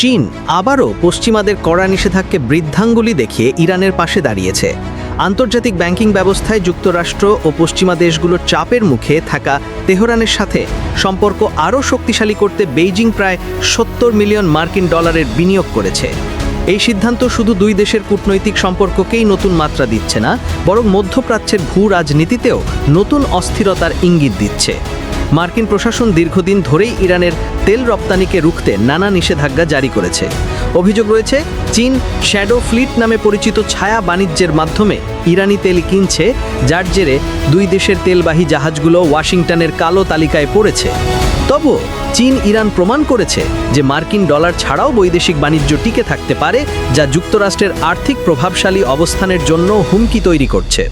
চীন আবারও পশ্চিমাদের কড়া নিষেধাজ্ঞে বৃদ্ধাঙ্গুলি দেখিয়ে ইরানের পাশে দাঁড়িয়েছে। আন্তর্জাতিক ব্যাংকিং ব্যবস্থায় যুক্তরাষ্ট্র ও পশ্চিমা দেশগুলোর চাপের মুখে থাকা তেহরানের সাথে সম্পর্ক আরও শক্তিশালী করতে বেইজিং প্রায় সত্তর মিলিয়ন মার্কিন ডলারের বিনিয়োগ করেছে। এই সিদ্ধান্ত শুধু দুই দেশের কূটনৈতিক সম্পর্ককেই নতুন মাত্রা দিচ্ছে না, বরং মধ্যপ্রাচ্যের ভূ রাজনীতিতেও নতুন অস্থিরতার ইঙ্গিত দিচ্ছে। মার্কিন প্রশাসন দীর্ঘদিন ধরেই ইরানের তেল রপ্তানিকে রুখতে নানা নিষেধাজ্ঞা জারি করেছে। অভিযোগ রয়েছে, চীন শ্যাডো ফ্লিট নামে পরিচিত ছায়া বাণিজ্যের মাধ্যমে ইরানি তেল কিনছে, যার জেরে দুই দেশের তেলবাহী জাহাজগুলো ওয়াশিংটনের কালো তালিকায় পড়েছে। তবু চীন ইরান প্রমাণ করেছে যে মার্কিন ডলার ছাড়াও বৈদেশিক বাণিজ্য টিকে থাকতে পারে, যা যুক্তরাষ্ট্রের আর্থিক প্রভাবশালী অবস্থানের জন্য হুমকি তৈরি করছে।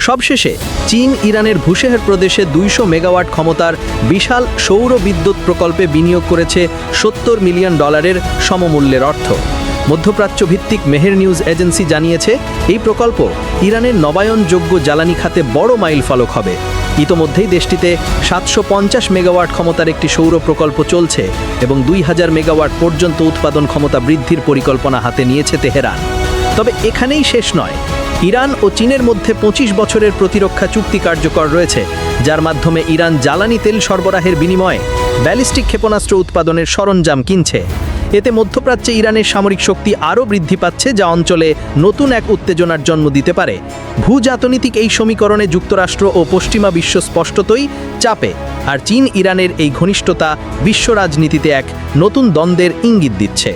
সবশেষে চীন ইরানের ভুশেহের প্রদেশে দুইশো মেগাওয়াট ক্ষমতার বিশাল সৌর বিদ্যুৎ প্রকল্পে বিনিয়োগ করেছে সত্তর মিলিয়ন ডলারের সমমূল্যের অর্থ। মধ্যপ্রাচ্য ভিত্তিক মেহের নিউজ এজেন্সি জানিয়েছে, এই প্রকল্প ইরানের নবায়নযোগ্য জ্বালানি খাতে বড় মাইল ফলক হবে। ইতোমধ্যেই দেশটিতে সাতশো পঞ্চাশ মেগাওয়াট ক্ষমতার একটি সৌর প্রকল্প চলছে এবং দুই হাজার মেগাওয়াট পর্যন্ত উৎপাদন ক্ষমতা বৃদ্ধির পরিকল্পনা হাতে নিয়েছে তেহরান। তবে এখানেই শেষ নয়। ইরান ও চীনের মধ্যে পঁচিশ বছরের প্রতিরক্ষা চুক্তি কার্যকর রয়েছে, যার মাধ্যমে ইরান জ্বালানি তেল সরবরাহের বিনিময়ে ব্যালিস্টিক ক্ষেপণাস্ত্র উৎপাদনের সরঞ্জাম কিনছে। এতে মধ্যপ্রাচ্যে ইরানের সামরিক শক্তি আরও বৃদ্ধি পাচ্ছে, যা অঞ্চলে নতুন এক উত্তেজনার জন্ম দিতে পারে। ভূজাতনীতিক এই সমীকরণে যুক্তরাষ্ট্র ও পশ্চিমা বিশ্ব স্পষ্টতই চাপে, আর চীন ইরানের এই ঘনিষ্ঠতা বিশ্ব রাজনীতিতে এক নতুন দ্বন্দ্বের ইঙ্গিত দিচ্ছে।